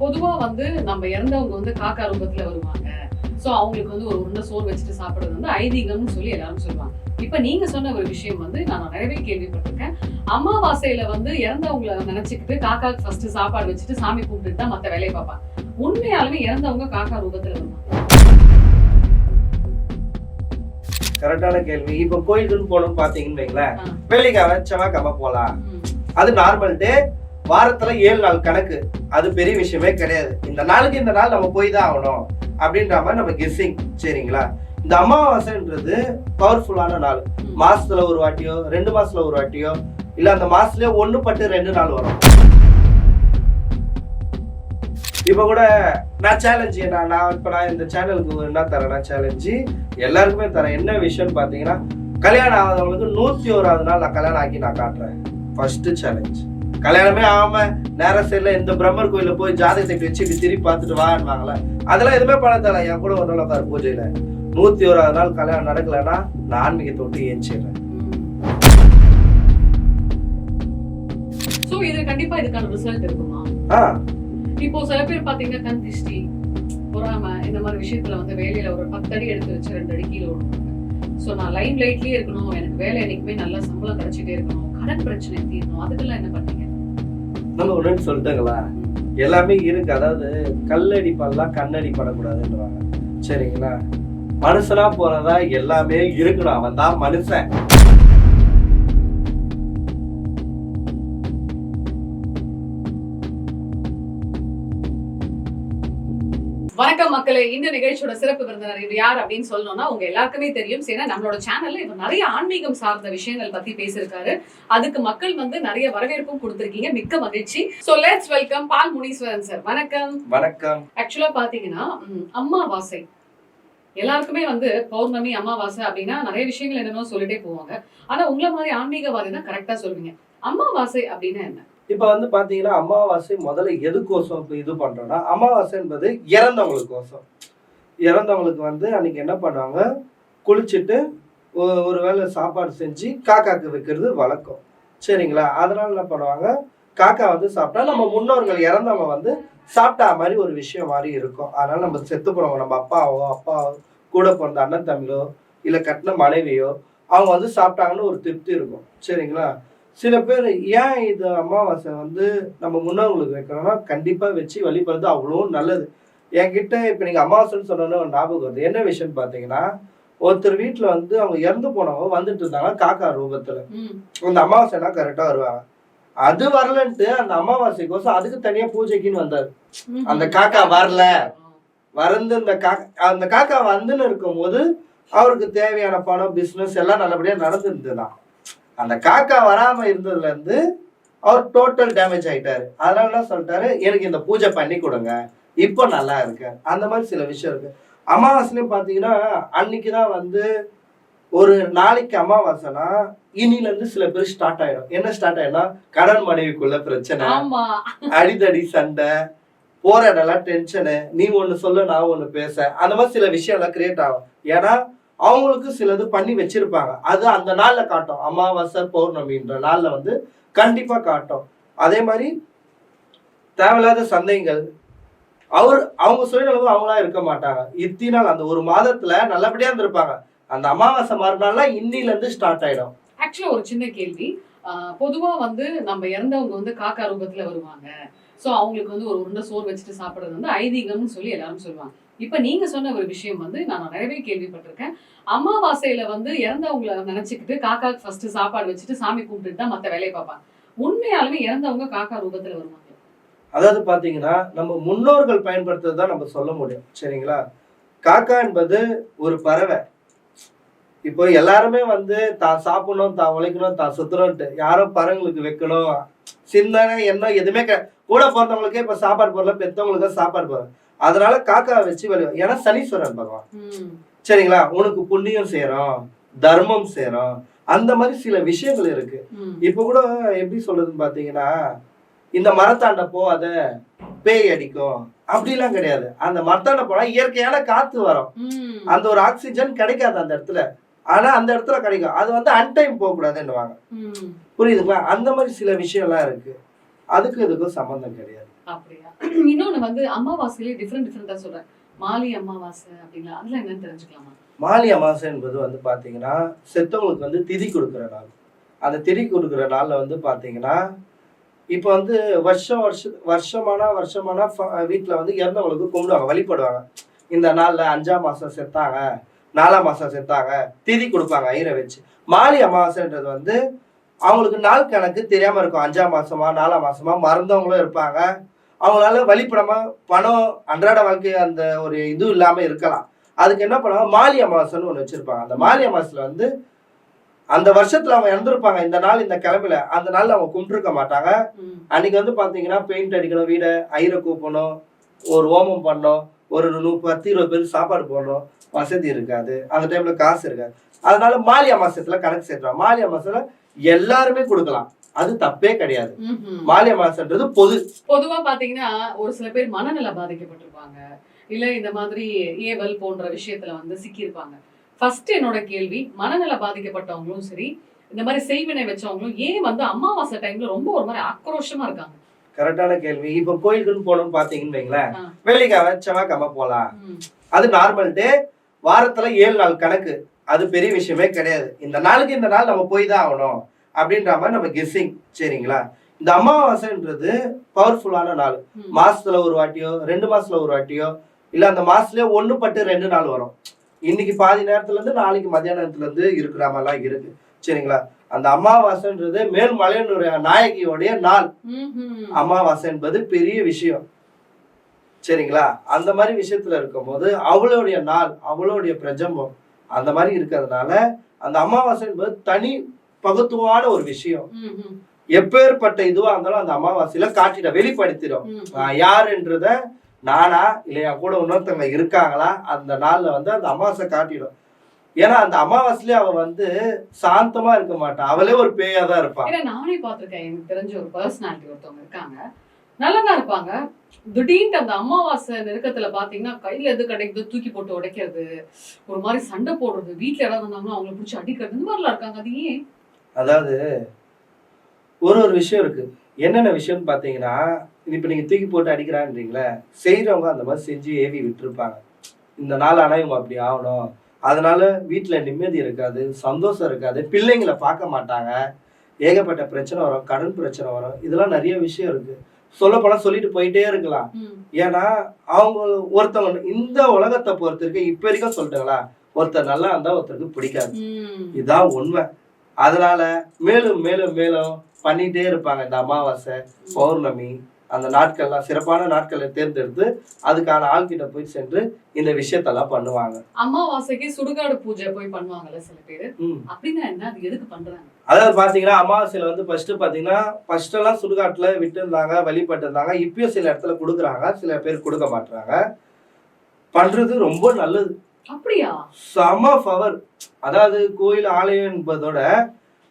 பொதுவா வந்து நம்ம இறந்தவங்க வந்து காக்கா ரூபத்துல வருவாங்க. சோ அவங்களுக்கு வந்து ஒரு உருண்டை சோறு வச்சுட்டு சாப்பிடுறது வந்து ஐதீகம்னு சொல்லி எல்லாரும் சொல்லுவாங்க. இப்ப நீங்க சொன்ன ஒரு விஷயம் வந்து நான் நிறையவே கேள்விப்பட்டிருக்கேன். அமாவாசையில வந்து இறந்தவங்களை நினைச்சுக்கிட்டு காக்காக்கு ஃபர்ஸ்ட் சாப்பாடு வச்சுட்டு சாமி கும்பிட்டுட்டு தான் மத்த வேலையை பார்ப்பாங்க. உண்மையாலுமே இறந்தவங்க காக்கா ரூபத்துல வருவாங்க. கரெக்டான கேள்வி. இப்ப கோயிலுக்குன்னு போகணும்னு பாத்தீங்கன்னு வைங்களேன். ஆ. வெள்ளிக்கிழமை செவ்வாய்க்கிழமை போலாம். அது நார்மல் டே வாரத்துல ஏழு நாள் கணக்கு. அது பெரிய விஷயமே கிடையாது. இந்த நாளுக்கு இந்த நாள் நம்ம போய் தான் ஆகணும். அப்படின்ற மாதிரி நம்ம கெஸ்ஸிங் சரிங்களா? இந்த அமாவாசைன்றது பவர்ஃபுல்லான நாள். மாசத்துல ஒரு வாட்டியோ ரெண்டு மாசத்துல ஒரு வாட்டியோ இல்ல அந்த மாசத்துலயே ஒண்ணு பட்டு ரெண்டு நாள் வரும். இப்ப கூட நான் சேலஞ்சு நான் நான் இப்ப நான் இந்த சேனலுக்கு என்ன தரேன்னா சேலஞ்சு எல்லாருக்குமே தரேன். என்ன விஷயம்னு பாத்தீங்கன்னா கல்யாணம் ஆகாதவங்களுக்கு நூத்தி ஓராவது நாள் நான் கல்யாணம் ஆக்கி நான் காட்டுறேன். ஃபர்ஸ்ட் சேலஞ்ச் கல்யாணமே ஆகாம நேர சைட்ல இந்த பிரம்மர் கோயில்ல போய் ஜாதகத்தை வச்சு இப்படி திரும்பி பார்த்துட்டு வாங்குவாங்களே அதெல்லாம் எதுவுமே பண்ண தேவை என் கூட ஒரு நாள் உட்காரு பூஜையில. நூத்தி ஓராவது நாள் கல்யாணம் நடக்கலைன்னா நான் ஆன்மீகத்தை விட்டு ஏஞ்சிடுறேன். சோ இது கண்டிப்பா இதுக்கான ரிசல்ட் இருக்குமா? இப்போ சில பேர் பாத்தீங்கன்னா கண் திஷ்டி பொறாம இந்த மாதிரி விஷயத்துல வந்து வேலையில ஒரு பத்து அடி எடுத்து வச்சு ரெண்டு அடி கீழே சோ நான் லைன் லைட்லயே இருக்கணும் எனக்கு வேலை என்னைக்குமே நல்லா சம்பளம் கிடைச்சிட்டே இருக்கணும் கடன் பிரச்சனை தீரணும் அதுக்கெல்லாம் என்ன பண்ணீங்க நம்ம ஒண்ணுன்னு சொல்லிட்டாங்களா? எல்லாமே இருக்கு. அதாவது கல்லடி படலாம் கண்ணடி படக்கூடாதுன்றாங்க சரிங்களா? மனுஷனா போறதா எல்லாமே இருக்கணும். அவன் தான் மனுஷன். வணக்கம் மக்களே. இந்த நிகழ்ச்சியோட சிறப்பு விருந்தினர் இவர் யார் அப்படின்னு சொல்லணும்னா உங்க எல்லாருக்குமே தெரியும். ஏன்னா நம்மளோட சேனல்ல இவர் நிறைய ஆன்மீகம் சார்ந்த விஷயங்கள் பத்தி பேசியிருக்காரு. அதுக்கு மக்கள் வந்து நிறைய வரவேற்பும் கொடுத்திருக்கீங்க. மிக்க மகிழ்ச்சி. So let's welcome Paul Muneeswaran sir வணக்கம். வணக்கம். ஆக்சுவலா பாத்தீங்கன்னா ம், அமாவாசை எல்லாருக்குமே வந்து பௌர்ணமி அமாவாசை அப்படின்னா நிறைய விஷயங்கள் என்னென்னோ சொல்லிட்டே போவாங்க. ஆனா உங்களை மாதிரி ஆன்மீகவாதி தான் கரெக்டா சொல்லுவீங்க. அமாவாசை அப்படின்னா என்ன? இப்ப வந்து பாத்தீங்கன்னா அமாவாசை முதல்ல எதுக்கோசம் இப்ப இது பண்றோம்னா அமாவாசை என்பது இறந்தவங்களுக்கோசம். இறந்தவங்களுக்கு வந்து அன்னைக்கு என்ன பண்ணுவாங்க? குளிச்சுட்டு ஒ- ஒரு வேளை சாப்பாடு செஞ்சு காக்காக்கு வைக்கிறது வழக்கம். சரிங்களா? அதனால என்ன பண்ணுவாங்க? காக்கா வந்து சாப்பிட்டா நம்ம முன்னோர்கள் இறந்தவங்க வந்து சாப்பிட்டா மாதிரி ஒரு விஷயம் மாதிரி இருக்கும். அதனால நம்ம செத்து போறவங்க நம்ம அப்பாவோ அப்பாவோ கூட பிறந்த அண்ணன் தம்பியோ இல்ல கட்டின மனைவியோ அவங்க வந்து சாப்பிட்டாங்கன்னு ஒரு திருப்தி இருக்கும். சரிங்களா? சில பேர் ஏன் இது அமாவாசை வந்து நம்ம முன்னோர்களுக்கு வைக்கிறோம்னா கண்டிப்பா வச்சு வழிபடுறது அவ்வளோ நல்லது. என்கிட்ட இப்ப நீங்க அமாவாசைன்னு சொன்னோன்னு ஒரு ஞாபகம் வருது. என்ன விஷயம்னு பாத்தீங்கன்னா ஒருத்தர் வீட்டுல வந்து அவங்க இறந்து போனவங்க வந்துட்டு இருந்தாங்க காக்கா ரூபத்துல. அந்த அமாவாசைனா கரெக்டா வருவாங்க? அது வரலன்ட்டு அந்த அமாவாசைக்கோசம் அதுக்கு தனியா பூஜைக்குன்னு வந்தாரு. அந்த காக்கா வரல. வந்து இந்த காக்கா அந்த காக்கா வந்துன்னு இருக்கும்போது அவருக்கு தேவையான பணம் பிசினஸ் எல்லாம் நல்லபடியா நடந்துருந்துதான். அந்த காக்கா வராம இருந்ததுல இருந்து அவர் டோட்டல் டேமேஜ் ஆயிட்டாரு. அதனால சொல்லிட்டாரு? எனக்கு இந்த பூஜை பண்ணி கொடுங்க. இப்போ நல்லா இருக்கு. அந்த மாதிரி சில விஷயம் இருக்கு. அமாவாசையும் பாத்தீங்கன்னா அன்னைக்குதான் வந்து ஒரு நாளைக்கு அமாவாசைனா இனில இருந்து சில பேர் ஸ்டார்ட் ஆயிடும். என்ன ஸ்டார்ட் ஆயிடும்னா கடன் மனைவிக்குள்ள பிரச்சனை. அடிதடி சண்டை. போற இடம்லாம் டென்ஷனு நீ ஒண்ணு சொல்ல நான் ஒண்ணு பேச. அந்த மாதிரி சில விஷயம் எல்லாம் கிரியேட் ஆகும். ஏன்னா அவங்களுக்கு சிலது பண்ணி வச்சிருப்பாங்க. அது அந்த நாள்ல காட்டும். அமாவாசை பௌர்ணமின்ற நாள்ல வந்து கண்டிப்பா காட்டும். அதே மாதிரி தேவையில்லாத சந்தைகள். அவர் அவங்க சுயநலவு அவங்களா இருக்க மாட்டாங்க. இத்தி நாள் அந்த ஒரு மாதத்துல நல்லபடியா இருந்திருப்பாங்க. அந்த அமாவாசை மறுநாள்லாம் இன்னில இருந்து ஸ்டார்ட் ஆயிடும். ஆக்சுவலா ஒரு சின்ன கேள்வி. ஆஹ் பொதுவா வந்து நம்ம இறந்தவங்க வந்து காக்கா ரூபத்துல வருவாங்க. ஸோ அவங்களுக்கு வந்து ஒரு உருண்டை சோறு வச்சுட்டு சாப்பிட்றது வந்து ஐதீகம்னு சொல்லி எல்லாரும் சொல்லுவாங்க. இப்போ நீங்கள் சொன்ன ஒரு விஷயம் வந்து நான் நிறையவே கேள்விப்பட்டிருக்கேன். அமாவாசையில் வந்து இறந்தவங்களை நினச்சிக்கிட்டு காக்காக்கு ஃபர்ஸ்ட் சாப்பாடு வச்சுட்டு சாமி கும்பிட்டுட்டு தான் மற்ற வேலையை பார்ப்பாங்க. உண்மையாலுமே இறந்தவங்க காக்கா ரூபத்தில் வருவாங்க. அதாவது பார்த்தீங்கன்னா நம்ம முன்னோர்கள் பயன்படுத்துறது தான் நம்ம சொல்ல முடியும். சரிங்களா? காக்கா என்பது ஒரு பறவை. இப்போ எல்லாருமே வந்து தான் சாப்பிடணும் தான் உழைக்கணும் தான் சுத்தணும்ட்டு யாரும் பறவைங்களுக்கு வைக்கணும். சிந்தனை எண்ணம் எதுவுமே கிடை- கூட பிறந்தவங்களுக்கே இப்ப சாப்பாடு போடல பெத்தவங்களுக்கு சாப்பாடு போடல அதனால காக்கா வச்சு வழி ஏன்னா சனீஸ்வரன் பகவான். சரிங்களா? உனக்கு புண்ணியம் செய்யறோம் தர்மம் செய்யறோம். அந்த மாதிரி சில விஷயங்கள் இருக்கு. இப்ப கூட எப்படி சொல்றதுன்னு பாத்தீங்கன்னா இந்த மரத்தாண்ட போகாத பேய் அடிக்கும். அப்படிலாம் கிடையாது. அந்த மரத்தாண்ட போனா இயற்கையான காத்து வரும். அந்த ஒரு ஆக்சிஜன் கிடைக்காது அந்த இடத்துல. ஆனா அந்த இடத்துல கிடைக்கும். அது வந்து அன்டைம் போக கூடாதுன்னுவாங்க ம். புரியுதுங்களா? அந்த மாதிரி சில விஷயம்லாம் இருக்கு. அதுக்கு இதுக்கும் சம்பந்தம் கிடையாது. அப்படியா? இன்னொன்னு வந்து அமாவாசையிலே டிஃப்ரெண்ட் டிஃப்ரெண்டா சொல்றேன். மாலி அமாவாசை அப்படிங்களா அதெல்லாம் என்னன்னு தெரிஞ்சுக்கலாமா? மாலி அமாவாசை என்பது வந்து பார்த்தீங்கன்னா செத்தவங்களுக்கு வந்து திதி கொடுக்குற நாள். அந்த திதி கொடுக்குற நாளில் வந்து பார்த்தீங்கன்னா இப்போ வந்து வருஷம் வருஷ வருஷமானா வருஷமானா வீட்டில் வந்து இறந்தவங்களுக்கு கும்பிடுவாங்க வழிபடுவாங்க. இந்த நாளில் அஞ்சாம் மாதம் செத்தாங்க நாலாம் மாதம் செத்தாங்க திதி கொடுப்பாங்க ஐயரை வச்சு. மாலி அமாவாசைன்றது வந்து அவங்களுக்கு நாள் கணக்கு தெரியாமல் இருக்கும். அஞ்சாம் மாசமா நாலாம் மாசமா மறந்தவங்களும் இருப்பாங்க. அவங்களால வழிபடாம பணம் அன்றாட வாழ்க்கை அந்த ஒரு இது இல்லாமல் இருக்கலாம். அதுக்கு என்ன பண்ணுவாங்க? மாலி அமாவாசைன்னு ஒன்று வச்சிருப்பாங்க. அந்த மாலி அமாவாசையில் வந்து அந்த வருஷத்துல அவங்க இறந்துருப்பாங்க. இந்த நாள் இந்த கிழமையில அந்த நாள்ல அவங்க கும்பிட்டுருக்க மாட்டாங்க. அன்னைக்கு வந்து பாத்தீங்கன்னா பெயிண்ட் அடிக்கணும் வீடை ஐரை கூப்பணும் ஒரு ஹோமம் பண்ணணும் ஒரு நூ பத்து இருபது பேருக்கு சாப்பாடு போடணும். வசதி இருக்காது அந்த டைம்ல காசு இருக்காது. அதனால மாலி அமாசத்துல கணக்கு சேர்த்துறாங்க மாலி அமாசத்துல எல்லாருமே கொடுக்கலாம். அது தப்பே கிடையாது. மாலி அமாசன்றது பொது. பொதுவா பாத்தீங்கன்னா ஒரு சில பேர் மனநல பாதிக்கப்பட்டிருப்பாங்க. இல்ல இந்த மாதிரி ஏவல் போன்ற விஷயத்துல வந்து சிக்கியிருப்பாங்க. ஃபர்ஸ்ட் என்னோட கேள்வி மனநல பாதிக்கப்பட்டவங்களும் சரி இந்த மாதிரி செய்வினை வச்சவங்களும் ஏன் வந்து அமாவாசை டைம்ல ரொம்ப ஒரு மாதிரி ஆக்ரோஷமா இருக்காங்க? கரெக்டான கேள்வி. இப்ப கோயிலுக்குன்னு போகணும்னு பாத்தீங்கன்னு வைங்களேன். ஆ. வெள்ளிக்கிழமை செவ்வாய்க்கிழமை போலாம். அது நார்மல் டே வாரத்துல ஏழு நாள் கணக்கு. அது பெரிய விஷயமே கிடையாது. இந்த நாளுக்கு இந்த நாள் நம்ம போய் தான் ஆகணும் அப்படின்ற மாதிரி நம்ம கெஸ்ஸிங் சரிங்களா? இந்த அமாவாசைன்றது பவர்ஃபுல்லான நாள். மாசத்துல ஒரு வாட்டியோ ரெண்டு மாசத்துல ஒரு வாட்டியோ இல்ல அந்த மாசத்துலயே ஒண்ணு பட்டு ரெண்டு நாள் வரும். இன்னைக்கு பாதி நேரத்துல இருந்து நாளைக்கு மத்தியானத்துல இருந்து இருக்கிற மாதிரிலாம் இருக்கு. சரிங்களா? அந்த அமாவாசைன்றது மேல்மலையனுடைய நாயகியோடைய நாள். அமாவாசை என்பது பெரிய விஷயம். சரிங்களா? அந்த மாதிரி விஷயத்துல இருக்கும்போது அவளுடைய நாள் அவளுடைய பிரஜம்பம் அந்த மாதிரி இருக்கிறதுனால அந்த அமாவாசை என்பது தனி பகுத்துவான ஒரு விஷயம். எப்பேற்பட்ட இதுவா இருந்தாலும் அந்த அமாவாசையில காட்டிட வெளிப்படுத்திடும். யாருன்றத நானா இல்ல என் கூட இன்னொருத்தவங்க இருக்காங்களா அந்த நாள்ல வந்து அந்த அமாவாசை காட்டிடும். ஏன்னா அந்த அமாவாசையிலே அவ வந்து சாந்தமா இருக்க மாட்டா. அவளே ஒரு பேயா தான் இருப்பா. ஏன்னா நானே பார்த்திருக்கேன். எனக்கு தெரிஞ்ச ஒரு பர்சனாலிட்டி ஒருத்தவங்க இருக்காங்க. நல்லதான் இருப்பாங்க. திடீர்னு அந்த அமாவாசை நெருக்கத்துல பாத்தீங்கன்னா கையில எது கிடைக்குதோ தூக்கி போட்டு உடைக்கிறது ஒரு மாதிரி சண்டை போடுறது வீட்டுல யாராவது வந்தாங்களோ அவங்கள பிடிச்சி அடிக்கிறது இந்த மாதிரிலாம் இருக்காங்க. அது ஏன்? அதாவது ஒரு ஒரு விஷயம் இருக்கு. என்னென்ன விஷயம்னு பார்த்தீங்கன்னா இப்போ நீங்க தூக்கி போட்டு அடிக்கிறான்றீங்களே செய்யறவங்க அந்த மாதிரி செஞ்சு ஏவி விட்டுருப்பாங்க. இந்த நாள் ஆனால் இவங்க அப்படி ஆகணும். அதனால வீட்டுல நிம்மதி இருக்காது சந்தோஷம் இருக்காது பிள்ளைங்களை பார்க்க மாட்டாங்க. ஏகப்பட்ட பிரச்சனை வரும் கடன் பிரச்சனை வரும். இதெல்லாம் நிறைய விஷயம் இருக்கு. சொல்லப்போனால் சொல்லிட்டு போயிட்டே இருக்கலாம். ஏன்னா அவங்க ஒருத்தவங்க இந்த உலகத்தை பொறுத்திருக்கு இப்போ வரைக்கும் சொல்லிட்டுங்களா? ஒருத்தர் நல்லா இருந்தால் ஒருத்தருக்கு பிடிக்காது. இதுதான் உண்மை. அதனால மேலும் மேலும் மேலும் பண்ணிட்டே இருப்பாங்க இந்த அமாவாசை பௌர்ணமி அந்த நாட்கள்லாம் சிறப்பான நாட்களை தேர்ந்தெடுத்து அதுக்கான ஆள்கிட்ட போய் சென்று இந்த விஷயத்தெல்லாம் பண்ணுவாங்க. அமாவாசைக்கு சுடுகாடு பூஜை போய் பண்ணுவாங்கல்ல சில பேரு. அப்படின்னா என்ன? அது எதுக்கு பண்றாங்க? அதாவது பாத்தீங்கன்னா அமாவாசையில வந்து ஃபர்ஸ்ட் பாத்தீங்கன்னா ஃபர்ஸ்ட் எல்லாம் சுடுகாட்டுல விட்டு இருந்தாங்க வழிபட்டு இருந்தாங்க இப்பயும் சில இடத்துல கொடுக்குறாங்க சில பேர் கொடுக்க மாட்டாங்க பண்றது ரொம்ப நல்லது. அப்படியா? செம பவர் அதாவது கோயில் ஆலயம் என்பதோட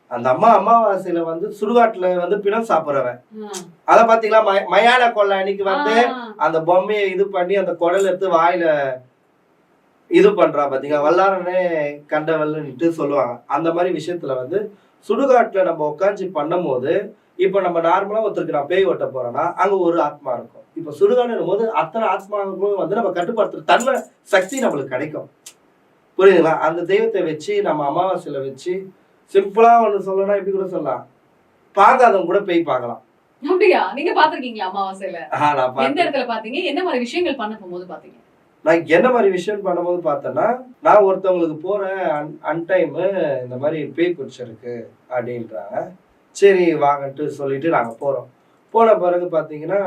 அந்த அம்மா அமாவாசையில வந்து சுடுகாட்டுல வந்து பிணம் சாப்பிடுறவன். அத பாத்தீங்களா? மய- மயான கொள்ளை அன்னைக்கு வந்து. அந்த பொம்மையை இது பண்ணி அந்த குடல் எடுத்து வாயில இது பண்றா பாத்தீங்க வல்லாரனே கண்டவல்னுட்டு சொல்லுவாங்க. அந்த மாதிரி விஷயத்துல வந்து சுடுகாட்டுல நம்ம உட்காந்து பண்ணும்போது இப்போ நம்ம நார்மலா ஒருத்தருக்கு நான் பேய் ஓட்ட போறேன்னா அங்க ஒரு ஆத்மா இருக்கும். இப்போ சுடுகாடுன்னும் போது அத்தனை ஆத்மாவுக்கும் வந்து நம்ம கட்டுப்படுத்துற தன்மை சக்தி நம்மளுக்கு கிடைக்கும். புரியுதுங்களா? அந்த தெய்வத்தை வச்சு நம்ம அமாவாசையில வச்சு சிம்பிளா ஒண்ணு சொல்லணும்னா இப்படி கூட சொல்லலாம். பார்க்காதவங்க கூட பேய் பார்க்கலாம். அப்படியா? நீங்க பாத்திருக்கீங்களா அமாவாசையில? எந்த. இடத்துல பாத்தீங்க என்ன மாதிரி விஷயங்கள் பண்ண போகும்போது பாத்தீங்க நான் என்ன மாதிரி விஷயம் பண்ணும்போது பார்த்தேன்னா நான் ஒருத்தவங்களுக்கு போறேன் அன் அன்டைமு இந்த மாதிரி பேய் பிடிச்சிருக்கு அப்படின்றாங்க. சரி வாங்கன்ட்டு சொல்லிட்டு நாங்கள் போகிறோம் போன பிறகு பார்த்தீங்கன்னா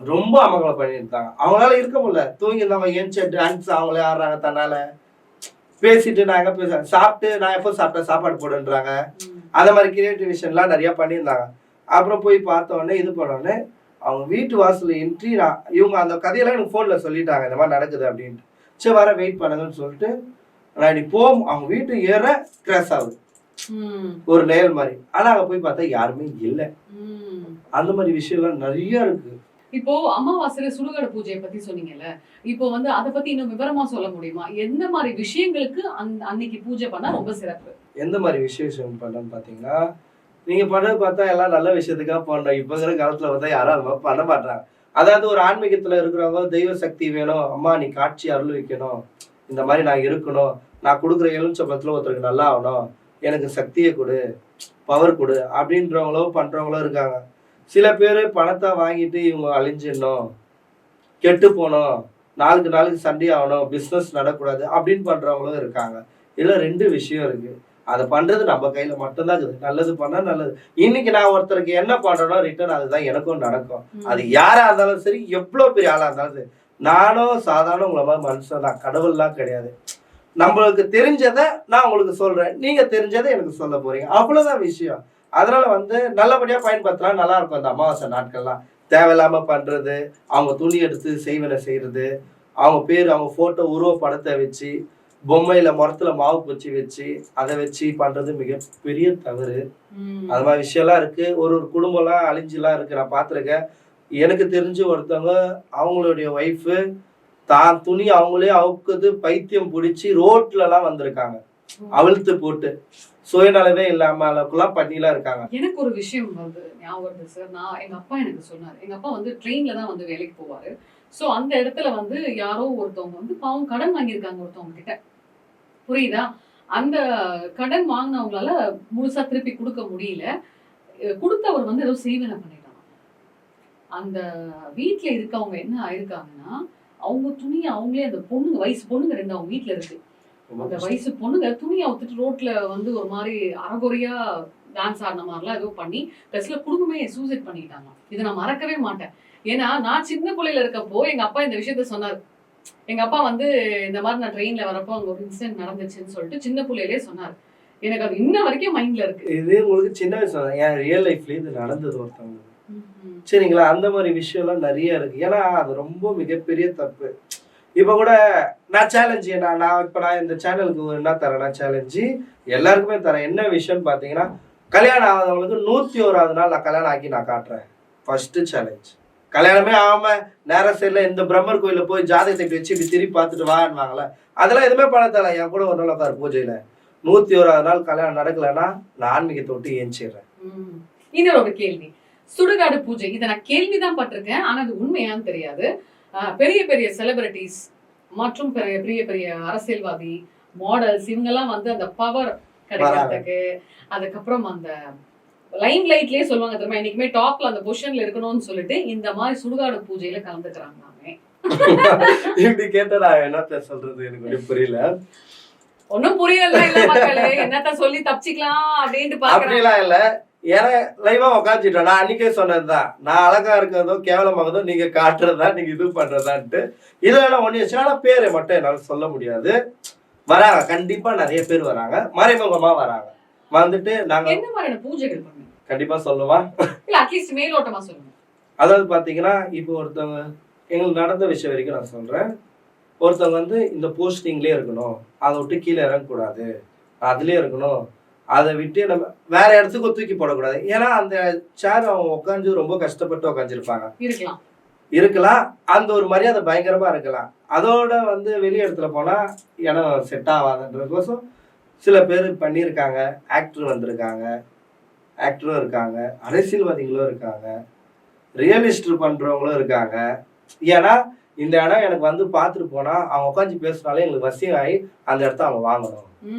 ரொம்ப அமங்கலம் பண்ணியிருந்தாங்க. அவங்களால இருக்க முடியல. தூங்கி இருந்தவங்க ஏன்ச்சு டான்ஸ் அவங்களே ஆடுறாங்க தன்னால. பேசிட்டு நான் எங்க பேச சாப்பிட்டு நான் எப்போ சாப்பிட்டேன் சாப்பாடு போடுன்றாங்க. அந்த மாதிரி கிரியேட்டிவ் விஷயம்லாம் நிறைய பண்ணியிருந்தாங்க. அப்புறம் போய் பார்த்த உடனே இது பண்ண உடனே அவங்க வீட்டு வாசல்ல என்ட்ரி நான் இவங்க அந்த கதையெல்லாம் எனக்கு ஃபோனில் சொல்லிட்டாங்க இந்த மாதிரி நடக்குது அப்படின்ட்டு. சரி வர வெயிட் பண்ணுங்கன்னு சொல்லிட்டு நான் இப்படி போ அவங்க வீட்டு ஏற கிராஸ் ஆகுது. ஒரு நேயல் மாதிரி. ஆனால் அங்கே போய் பார்த்தா யாருமே இல்லை. அந்த மாதிரி விஷயம்லாம் நிறைய இருக்கு. இப்போ அமாவாசையில சுடுகாடு பூஜையை பத்தி சொன்னீங்கல்ல இப்போ வந்து அதை பத்தி இன்னும் விவரமா சொல்ல முடியுமா? எந்த மாதிரி விஷயங்களுக்கு அந் அன்னைக்கு பூஜை பண்ணா ரொம்ப சிறப்பு? எந்த மாதிரி விசேஷம் பண்ணன்னு பாத்தீங்கன்னா நீங்க பண்ணது பார்த்தா எல்லாம் நல்ல விஷயத்துக்காக பண்ணோம் இப்ப இருக்கிற காலத்துல பார்த்தா யாரும் பண்ண மாட்டாங்க அதாவது ஒரு ஆன்மீகத்துல இருக்கிறவங்க தெய்வ சக்தி வேணும் அம்மா நீ காட்சி அருள் வைக்கணும் இந்த மாதிரி நான் இருக்கணும் நான் கொடுக்குற எலுமிச்சம்பழத்துல ஒருத்தருக்கு நல்லா ஆகணும் எனக்கு சக்தியை கொடு பவர் கொடு அப்படின்றவங்களோ பண்றவங்களோ இருக்காங்க. சில பேர் பணத்தை வாங்கிட்டு இவங்க அழிஞ்சிடணும் கெட்டு போகணும் நாளுக்கு நாளுக்கு சண்டை ஆகணும் பிஸ்னஸ் நடக்கூடாது அப்படின்னு பண்றவங்களும் இருக்காங்க. இதுல ரெண்டு விஷயம் இருக்கு. அதை பண்றது நம்ம கையில மட்டும்தான் இருக்குது. நல்லது பண்ணா நல்லது. இன்னைக்கு நான் ஒருத்தருக்கு என்ன பண்றேனோ ரிட்டர்ன் அதுதான் எனக்கும் நடக்கும். அது யாரா இருந்தாலும் சரி எவ்வளவு பெரிய ஆளா இருந்தாலும் சரி நானும் சாதாரண உங்களை மாதிரி மனுஷன் தான். கடவுள்லாம் கிடையாது. நம்மளுக்கு தெரிஞ்சதை நான் உங்களுக்கு சொல்றேன். நீங்க தெரிஞ்சதை எனக்கு சொல்ல போறீங்க. அவ்வளவுதான் விஷயம். அதனால வந்து நல்லபடியா பயன்படுத்தினா நல்லா இருக்கும். அந்த அமாவாசை நாட்கள்லாம் தேவையில்லாம பண்றது அவங்க துணி எடுத்து செய்வனை செய்யறது அவங்க பேர் அவங்க போட்டோ உருவ படத்தை வச்சு பொம்மையில முரத்துல மாவு பூச்சி வச்சு அதை வச்சு பண்றது மிகப்பெரிய தவறு. அது மாதிரி விஷயம்லாம் இருக்கு. ஒரு ஒரு குடும்பம்லாம் அழிஞ்சுலாம் இருக்கு. நான் பார்த்துருக்கேன். எனக்கு தெரிஞ்சு ஒருத்தவங்க அவங்களுடைய ஒய்ஃபு தான் துணி அவங்களே அவுக்குது பைத்தியம் பிடிச்சி ரோட்லலாம் வந்திருக்காங்க. அவிழ்த்து போட்டு சுயநலவே இல்லாம அளவுக்குலாம் பண்ணிலாம் இருக்காங்க. எனக்கு ஒரு விஷயம் வந்து ஞாபகம் இருந்தது சார். நான் எங்க அப்பா எனக்கு சொன்னாரு. எங்க அப்பா வந்து ட்ரெயின்ல தான் வந்து வேலைக்கு போவாரு. சோ அந்த இடத்துல வந்து யாரோ ஒருத்தவங்க வந்து பாவம் கடன் வாங்கியிருக்காங்க ஒருத்தவங்க கிட்ட. புரியுதா? அந்த கடன் வாங்கினவங்களால முழுசா திருப்பி கொடுக்க முடியல. கொடுத்தவர் வந்து ஏதோ செய்வனை பண்ணிட்டாங்க. அந்த வீட்டுல இருக்கவங்க என்ன ஆயிருக்காங்கன்னா அவங்க துணியை அவங்களே அந்த பொண்ணுங்க வயசு பொண்ணுங்க ரெண்டு அவங்க வீட்டுல இருக்கு. அந்த வயசு பொண்ணுங்க துணி அவுத்துட்டு ரோட்ல வந்து ஒரு மாதிரி அறகுறையா டான்ஸ் ஆடின மாதிரிலாம் ஏதோ பண்ணி கடைசியில குடும்பமே சூசைட் பண்ணிக்கிட்டாங்க இதை நான் மறக்கவே மாட்டேன். ஏன்னா நான் சின்ன பிள்ளையில இருக்கப்போ எங்க அப்பா இந்த விஷயத்த சொன்னார். எங்க அப்பா வந்து இந்த மாதிரி நான் ட்ரெயின்ல வரப்போ அங்க ஒரு இன்சிடென்ட் நடந்துச்சுன்னு சொல்லிட்டு சின்ன பிள்ளையிலே சொன்னார். எனக்கு அது இன்ன வரைக்கும் மைண்ட்ல இருக்கு. இது உங்களுக்கு சின்ன வயசு தான். என் ரியல் லைஃப்ல இது நடந்தது ஒருத்தவங்க சரிங்களா? அந்த மாதிரி விஷயம்லாம் நிறைய இருக்கு. ஏன்னா அது ரொம்ப மிகப்பெரிய தப்பு. இப்போ கூட நான் சேலஞ்சு நான் நான் இப்போ நான் இந்த சேனலுக்கு என்ன தரேன்னா சேலஞ்சு எல்லாருக்குமே தரேன். என்ன விஷயம்னு பார்த்தீங்கன்னா கல்யாணம் ஆகாதவங்களுக்கு நூற்றி ஓராவது நாள் நான் கல்யாணம் ஆக்கி நான் காட்டுறேன். ஃபர்ஸ்ட் சேலஞ்ச் கல்யாணமே ஆகாம நேர சைடில் இந்த பிரம்மர் கோயிலில் போய் ஜாதகத்தை வச்சு இப்படி திருப்பி பார்த்துட்டு வாங்குவாங்களே அதெல்லாம் எதுவுமே பண்ண தேவை என் கூட ஒரு நாள் உட்காரு பூஜையில். நூற்றி ஓராவது நாள் கல்யாணம் நடக்கலைன்னா நான் ஆன்மீகத்தை விட்டு ஏஞ்சிடுறேன். ம். இன்னொரு ஒரு கேள்வி. சுடுகாடு பூஜை. இதை நான் கேள்விதான் பட்டிருக்கேன். ஆனா அது உண்மையான்னு தெரியாது. பெரிய பெரிய செலிபிரிட்டிஸ் மற்றும் பெரிய பெரிய பெரிய அரசியல்வாதி மாடல்ஸ் இவங்கெல்லாம் வந்து அந்த பவர் கிடைக்கிறதுக்கு அதுக்கப்புறம் அந்த லைம் லைட்லயே சொல்லுவாங்க தெரியுமா? இன்னைக்குமே டாப்ல அந்த பொசிஷன்ல இருக்கணும்னு சொல்லிட்டு இந்த மாதிரி சுடுகாடு பூஜையில கலந்துக்கிறாங்களாமே இப்படி கேட்டா நான் என்னத்த சொல்றது? எனக்கு ஒன்றும் புரியல. ஒன்னும் புரியல இல்ல மக்களே. என்னத்த சொல்லி தப்பிச்சுக்கலாம் அப்படின்ட்டு பாக்குறேன் அப்படிலாம் இல்ல. ஏன்னா லைவா உக்காந்துட்டோம் நான் அன்னைக்கே சொன்னதுதான். நான் அழகா இருக்கிறதோ கேவலமாகதோ நீங்க காட்டுறதா நீங்க இது பண்றதான்ட்டு. இதுல ஒண்ணு வச்சு ஆனா பேரை மட்டும் என்னால சொல்ல முடியாது. வராங்க. கண்டிப்பா நிறைய பேர் வராங்க. மறைமுகமா வராங்க. வந்துட்டு நாங்க என்ன மாதிரியான பூஜைகள் பண்ணுங்க கண்டிப்பா சொல்லுவா. இல்ல அட்லீஸ்ட் மேலோட்டமா சொல்லுங்க. அதாவது பாத்தீங்கன்னா இப்போ ஒருத்தவங்க எங்களுக்கு நடந்த விஷயம் வரைக்கும் நான் சொல்றேன். ஒருத்தவங்க வந்து இந்த போஸ்டிங்லேயே இருக்கணும். அதை விட்டு கீழே இறங்கக்கூடாது. அதுலயே இருக்கணும். அதை விட்டு நம்ம வேற இடத்துக்கு தூக்கி போடக்கூடாது. ஏன்னா அந்த சேர் அவங்க உட்காந்து ரொம்ப கஷ்டப்பட்டு உட்காந்துருப்பாங்க இருக்கலாம். இருக்கலாம். அந்த ஒரு மரியாதை பயங்கரமா இருக்கலாம். அதோட வந்து வெளி இடத்துல போனா இடம் செட் ஆகாதுன்றதுக்கோசம் சில பேர் பண்ணியிருக்காங்க. ஆக்டர் வந்திருக்காங்க. ஆக்டரும் இருக்காங்க. அரசியல்வாதிகளும் இருக்காங்க. ரியலிஸ்ட் பண்றவங்களும் இருக்காங்க. ஏன்னா இந்த இடம் எனக்கு வந்து பார்த்துட்டு போனா அவங்க உட்காந்து பேசினாலே எங்களுக்கு வசியம் ஆகி அந்த இடத்த அவங்க வாங்கணும்.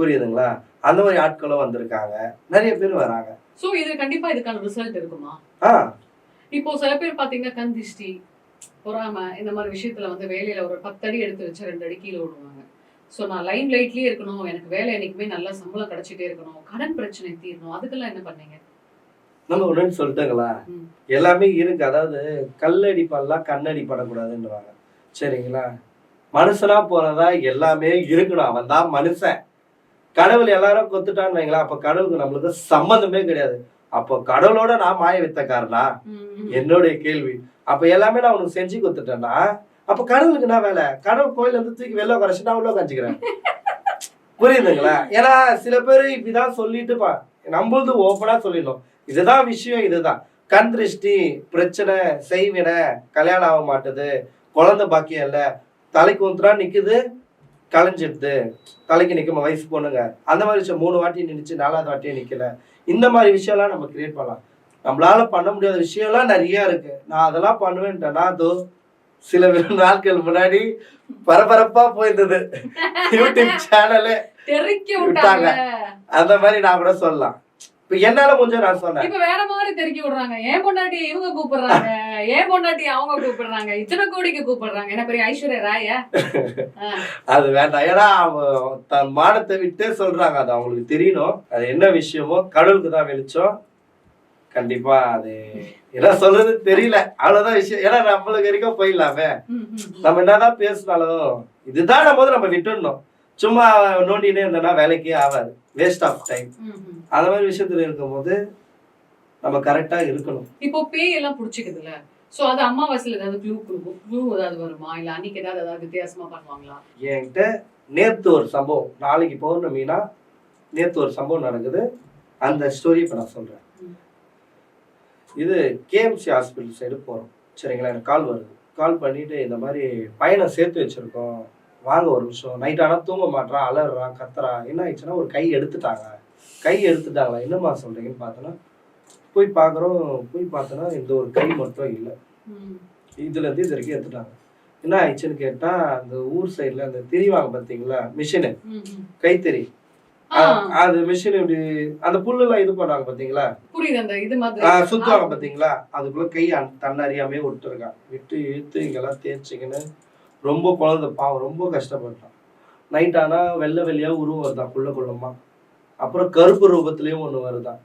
புரியுதுங்களா? அந்த மாதிரி ஆட்களும் வந்திருக்காங்க. நிறைய பேர் வராங்க. சோ இது கண்டிப்பா இதுக்கான ரிசல்ட் இருக்குமா ஆ. இப்போ சில பேர் பாத்தீங்கன்னா கண் திஷ்டி பொறாம இந்த மாதிரி விஷயத்துல வந்து வேலையில ஒரு பத்து அடி எடுத்து வச்சு ரெண்டு அடி கீழே விடுவாங்க. சோ நான் லைன் லைட்லயே இருக்கணும். எனக்கு வேலை என்னைக்குமே நல்லா சம்பளம் கிடைச்சிட்டே இருக்கணும். கடன் பிரச்சனை தீரணும். அதுக்கெல்லாம் என்ன பண்ணீங்க? நம்ம ஒண்ணுன்னு சொல்லிட்டுங்களா. எல்லாமே இருக்கு. அதாவது கல்லடி பண்ணலாம் கண்ணடி படக்கூடாதுன்னுவாங்க சரிங்களா? மனுஷனா போறதா எல்லாமே இருக்கணும். அவன் தான் மனுஷன். கடவுள் எல்லாரும் கொத்துட்டான்னு வைங்களா அப்ப கடவுளுக்கு நம்மளுக்கு சம்மந்தமே கிடையாது. அப்போ கடவுளோட நான் மாய வித்தக்காரனா. என்னுடைய கேள்வி. அப்ப எல்லாமே நான் உனக்கு செஞ்சு கொடுத்துட்டேன்னா அப்ப கடவுளுக்கு என்ன வேலை? கடவுள் கோயில இருந்து தூக்கி வெளில உட்காரச்சு நான் உள்ள உட்காந்துக்கிறேன் புரியுதுங்களா? ஏன்னா சில பேர் இப்படிதான் சொல்லிட்டு பா நம்மளது ஓப்பனா சொல்லிடணும். இதுதான் விஷயம் இதுதான். கண் திருஷ்டி பிரச்சனை செய்வினை கல்யாணம் ஆக மாட்டுது. குழந்தை பாக்கியம் இல்ல. தலைக்கு ஊத்துறா நிக்குது. கலைஞ்சிடுது தலைக்கு நிற்கும் வயசு பொண்ணுங்க. அந்த மாதிரி விஷயம் மூணு வாட்டி நின்னுச்சு நாலாவது வாட்டியும் நிக்கல. இந்த மாதிரி விஷயம்லாம் நம்ம கிரியேட் பண்ணலாம். நம்மளால பண்ண முடியாத விஷயம்லாம் நிறைய இருக்கு. நான் அதெல்லாம் பண்ணுவேன்ட்டேன்னா அதோ சில நாட்கள் முன்னாடி பரபரப்பா போயிருந்தது. யூடியூப் சேனலு விட்டாங்க. அந்த மாதிரி நான் கூட சொல்லலாம். இப்ப என்னால கொஞ்சம் நான் சொன்னேன். இப்ப வேற மாதிரி தெறிக்க விடுறாங்க. ஏன் பொண்டாட்டி இவங்க கூப்பிடுறாங்க. ஏன் பொண்டாட்டி அவங்க கூப்பிடுறாங்க. இத்தனை கோடிக்கு கூப்பிடுறாங்க. என்ன பெரிய ஐஸ்வர்யா ராயா? அது வேண்டாம். ஏன்னா தன் மானத்தை விட்டே சொல்றாங்க. அது அவங்களுக்கு தெரியணும். அது என்ன விஷயமோ கடவுளுக்கு தான் வெளிச்சம். கண்டிப்பா அது என்ன சொல்றது தெரியல. அவ்வளவுதான் விஷயம். ஏன்னா நம்மளுக்கு வரைக்கும் போயிடலாமே. நம்ம என்னதான் பேசினாலும் இதுதான் நம்ம நம்ம விட்டுடணும். சும்மா நோண்டினே இருந்தோம்னா வேலைக்கே ஆகாது. வேஸ்ட் ஆஃப் டைம் அந்த மாதிரி விஷயத்துல இருக்கும்போது நம்ம கரெக்டா இருக்கணும். இப்போ பேய் எல்லாம் புடிச்சுக்குதுல்ல. சோ அது அமாவாசையில ஏதாவது க்ளூ கொடுக்கும்? க்ளூ ஏதாவது வருமா? இல்ல அன்னைக்கு ஏதாவது ஏதாவது வித்தியாசமா பண்ணுவாங்களா? என்கிட்ட நேத்து ஒரு சம்பவம். நாளைக்கு பௌர்ணமினா நேத்து ஒரு சம்பவம் நடக்குது. அந்த ஸ்டோரி இப்போ நான் சொல்றேன். இது கேஎம்சி ஹாஸ்பிட்டல் சைடு போறோம். சரிங்களா? எனக்கு கால் வருது. கால் பண்ணிட்டு இந்த மாதிரி பையனை சேர்த்து வச்சிருக்கோம். வாங்க ஒரு நிமிஷம். நைட் ஆனால் தூங்க மாட்றான் அலறான் கத்துறான். என்ன ஆயிடுச்சுன்னா ஒரு கை எடுத்துட்டாங்க. கை எடுத்துட்டாங்களா? என்னம்மா சொல்றீங்கன்னு பார்த்தோன்னா போய் பார்க்குறோம். போய் பார்த்தோன்னா இந்த ஒரு கை மட்டும் இல்லை. இதுல இருந்து இது வரைக்கும் எடுத்துட்டாங்க. என்ன ஆயிடுச்சுன்னு கேட்டா அந்த ஊர் சைடுல அந்த திரிவாங்க பாத்தீங்களா மிஷினு கைத்தறி. அது மிஷின் இப்படி அந்த புல்லு எல்லாம் இது பண்ணாங்க பாத்தீங்களா சுத்துவாங்க பாத்தீங்களா அதுக்குள்ள கை தன்னறியாமே விட்டுருக்கான். விட்டு இழுத்து இங்கெல்லாம் தேய்ச்சிக்கின்னு ரொம்ப குழந்தை பாவம் ரொம்ப கஷ்டப்பட்டான். நைட் ஆனா வெள்ளை வெள்ளையா உருவம் வருதான் குள்ள குள்ளமா. அப்புறம் கருப்பு ரூபத்திலயும் ஒண்ணு வருதான்.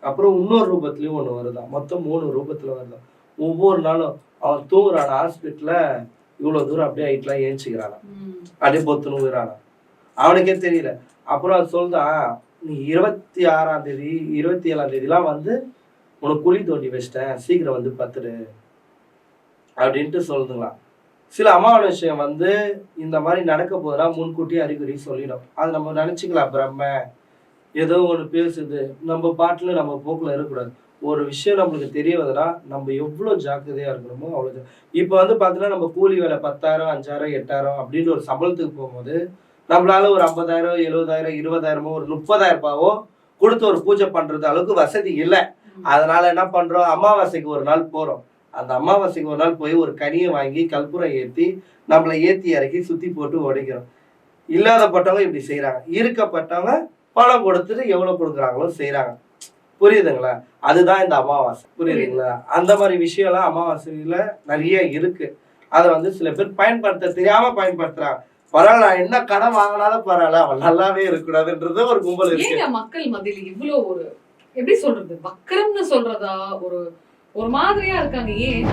அப்புறம் இன்னொரு ரூபத்திலயும் ஒண்ணு வருதான். மொத்தம் மூணு ரூபத்துல வருதான். ஒவ்வொரு நாளும் அவன் தூங்குறான் ஹாஸ்பிட்டல்ல இவ்வளவு தூரம் அப்படியே ஹைட்லாம் ஏஞ்சிக்கிறானா. அப்படியே பொத்துன்னு உயிரானா அவனுக்கே தெரியல. அப்புறம் அது சொல்றான் நீ இருபத்தி ஆறாம் தேதி இருபத்தி ஏழாம் தேதிலாம் வந்து உனக்கு குழி தோண்டி வச்சிட்டேன். சீக்கிரம் வந்து பத்துடு. அப்படின்ட்டு சொல்லுதுங்களாம். சில அமாவாசையம் வந்து இந்த மாதிரி நடக்க போதுனா முன்கூட்டி அறிகுறி சொல்லிடும். அது நம்ம நினைச்சுக்கலாம் பிரம்ம ஏதோ ஒன்று பேசுது. நம்ம பாட்டுல நம்ம போக்குல இருக்கக்கூடாது. ஒரு விஷயம் நம்மளுக்கு தெரிய வருதுன்னா நம்ம எவ்வளோ ஜாக்கிரதையா இருக்கணுமோ அவ்வளோ இப்போ வந்து பார்த்தீங்கன்னா நம்ம கூலி வேலை பத்தாயிரம் அஞ்சாயிரம் எட்டாயிரம் அப்படின்னு ஒரு சம்பளத்துக்கு போகும்போது நம்மளால ஒரு ஐம்பதாயிரம் எழுபதாயிரம் இருபதாயிரமோ ஒரு முப்பதாயிரம் ரூபாவோ கொடுத்து ஒரு பூஜை பண்றது அளவுக்கு வசதி இல்லை. அதனால என்ன பண்றோம்? அமாவாசைக்கு ஒரு நாள் போறோம். அந்த அமாவாசைக்கு ஒரு நாள் போய் ஒரு கனியை வாங்கி கற்பூரம் ஏற்றி நம்மளை ஏற்றி இறக்கி சுத்தி போட்டு உடைக்கிறோம். இல்லாதப்பட்டவங்க இப்படி செய்றாங்க. இருக்கப்பட்டவங்க பணம் கொடுத்துட்டு எவ்வளவு கொடுக்குறாங்களோ செய்றாங்க. புரியுதுங்களா? அதுதான் இந்த அமாவாசை. புரியுதுங்களா? அந்த மாதிரி விஷயம்லாம் அமாவாசையில் நிறைய இருக்கு. அதை வந்து சில பேர் பயன்படுத்த தெரியாமல் பயன்படுத்துறாங்க. பரவாயில்ல நான் என்ன கடன் வாங்கினாலும் பரவாயில்ல அவன் நல்லாவே இருக்கக்கூடாதுன்றது ஒரு கும்பல் இருக்கு. மக்கள் மத்தியில் இவ்வளோ ஒரு எப்படி சொல்றது? வக்கரம்னு சொல்றதா ஒரு ஒரு மாதிரியா இருக்காங்க ஏன்?